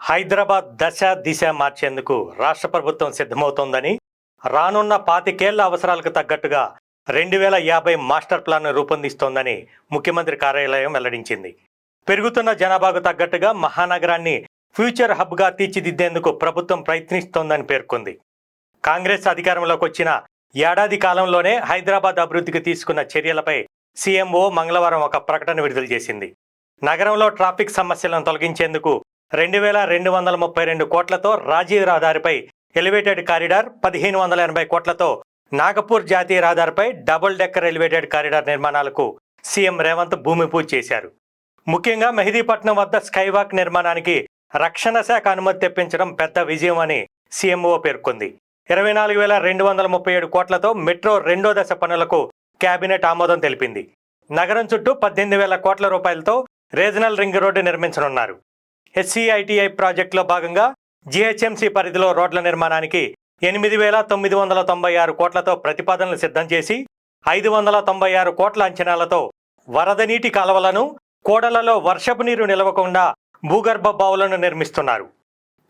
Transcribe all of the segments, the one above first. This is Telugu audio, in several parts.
హైదరాబాద్ దశ దిశ మార్చేందుకు రాష్ట్ర ప్రభుత్వం సిద్ధమవుతోందని రానున్న పాతికేళ్ళ అవసరాలకు తగ్గట్టుగా రెండు వేల యాభై మాస్టర్ ప్లాన్ను రూపొందిస్తోందని ముఖ్యమంత్రి కార్యాలయం వెల్లడించింది. పెరుగుతున్న జనాభాకు తగ్గట్టుగా మహానగరాన్ని ఫ్యూచర్ హబ్గా తీర్చిదిద్దేందుకు ప్రభుత్వం ప్రయత్నిస్తోందని పేర్కొంది. కాంగ్రెస్ అధికారంలోకి వచ్చిన ఏడాది కాలంలోనే హైదరాబాద్ అభివృద్ధికి తీసుకున్న చర్యలపై సీఎంఓ మంగళవారం ఒక ప్రకటన విడుదల చేసింది. నగరంలో ట్రాఫిక్ సమస్యలను తొలగించేందుకు రెండు వేల రెండు వందల ముప్పై రెండు కోట్లతో రాజీవ్ రహదారిపై ఎలివేటెడ్ కారిడార్ పదిహేను వందల ఎనభై కోట్లతో నాగపూర్ జాతీయ రహదారిపై డబుల్ డెక్కర్ ఎలివేటెడ్ కారిడార్ నిర్మాణాలకు సీఎం రేవంత్ భూమి పూజ చేశారు. ముఖ్యంగా మెహదీపట్నం వద్ద స్కైవాక్ నిర్మాణానికి రక్షణ శాఖ అనుమతి తెప్పించడం పెద్ద విజయం అని సీఎంఓ పేర్కొంది. ఇరవై నాలుగు వేల రెండు వందల ముప్పై ఏడు కోట్లతో మెట్రో రెండో దశ పనులకు కేబినెట్ ఆమోదం తెలిపింది. నగరం చుట్టూ పద్దెనిమిది వేల కోట్ల రూపాయలతో రీజనల్ రింగ్ రోడ్డు నిర్మించనున్నారు. హెచ్సిఐటిఐ ప్రాజెక్టులో భాగంగా జీహెచ్ఎంసీ పరిధిలో రోడ్ల నిర్మాణానికి ఎనిమిది వేల తొమ్మిది వందల తొంభై ఆరు కోట్లతో ప్రతిపాదనలు సిద్ధం చేసి ఐదు వందల తొంభై ఆరు కోట్ల అంచనాలతో వరద నీటి కాలువలను కోడలలో వర్షపు నీరు నిలవకుండా భూగర్భ బావులను నిర్మిస్తున్నారు.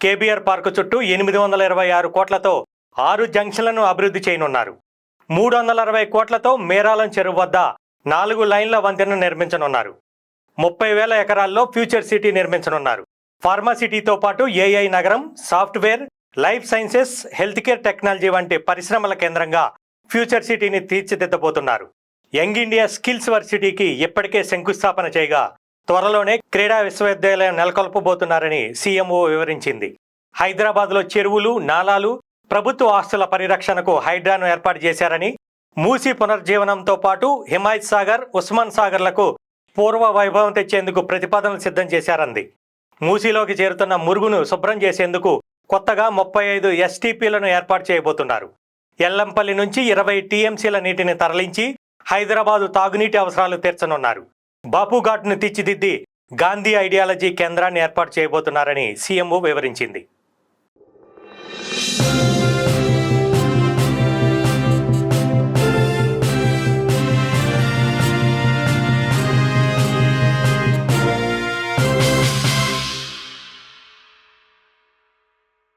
కేబీఆర్ పార్కు చుట్టూ ఎనిమిది వందల ఇరవై ఆరు కోట్లతో ఆరు జంక్షన్లను అభివృద్ధి చేయనున్నారు. మూడు వందల అరవై కోట్లతో మేరాలం చెరువు వద్ద నాలుగు లైన్ల వంతెన నిర్మించనున్నారు. ముప్పై వేల ఎకరాల్లో ఫ్యూచర్ సిటీ నిర్మించనున్నారు. ఫార్మాసిటీతో పాటు ఏఐ నగరం software life sciences health care technology వంటి పరిశ్రమల కేంద్రంగా ఫ్యూచర్ సిటీని తీర్చిదిద్దబోతున్నారు. యంగ్ ఇండియా స్కిల్స్ వర్సిటీకి ఇప్పటికే శంకుస్థాపన చేయగా త్వరలోనే క్రీడా విశ్వవిద్యాలయం నెలకొల్పబోతున్నారని సీఎంఓ వివరించింది. హైదరాబాద్లో చెరువులు నాలాలు ప్రభుత్వ ఆస్తుల పరిరక్షణకు హైడ్రాను ఏర్పాటు చేశారని మూసి పునర్జీవనంతో పాటు హిమాయత్ సాగర్ ఉస్మాన్ సాగర్లకు పూర్వ వైభవం తెచ్చేందుకు ప్రతిపాదనలు సిద్ధం చేశారంది. మూసీలోకి చేరుతున్న మురుగును శుభ్రం చేసేందుకు కొత్తగా ముప్పై ఐదు ఎస్టీపీలను ఏర్పాటు చేయబోతున్నారు. ఎల్లంపల్లి నుంచి ఇరవై టీఎంసీల నీటిని తరలించి హైదరాబాదు తాగునీటి అవసరాలు తీర్చనున్నారు. బాపుఘాట్ను తీర్చిదిద్ది గాంధీ ఐడియాలజీ కేంద్రాన్ని ఏర్పాటు చేయబోతున్నారని సీఎంఓ వివరించింది.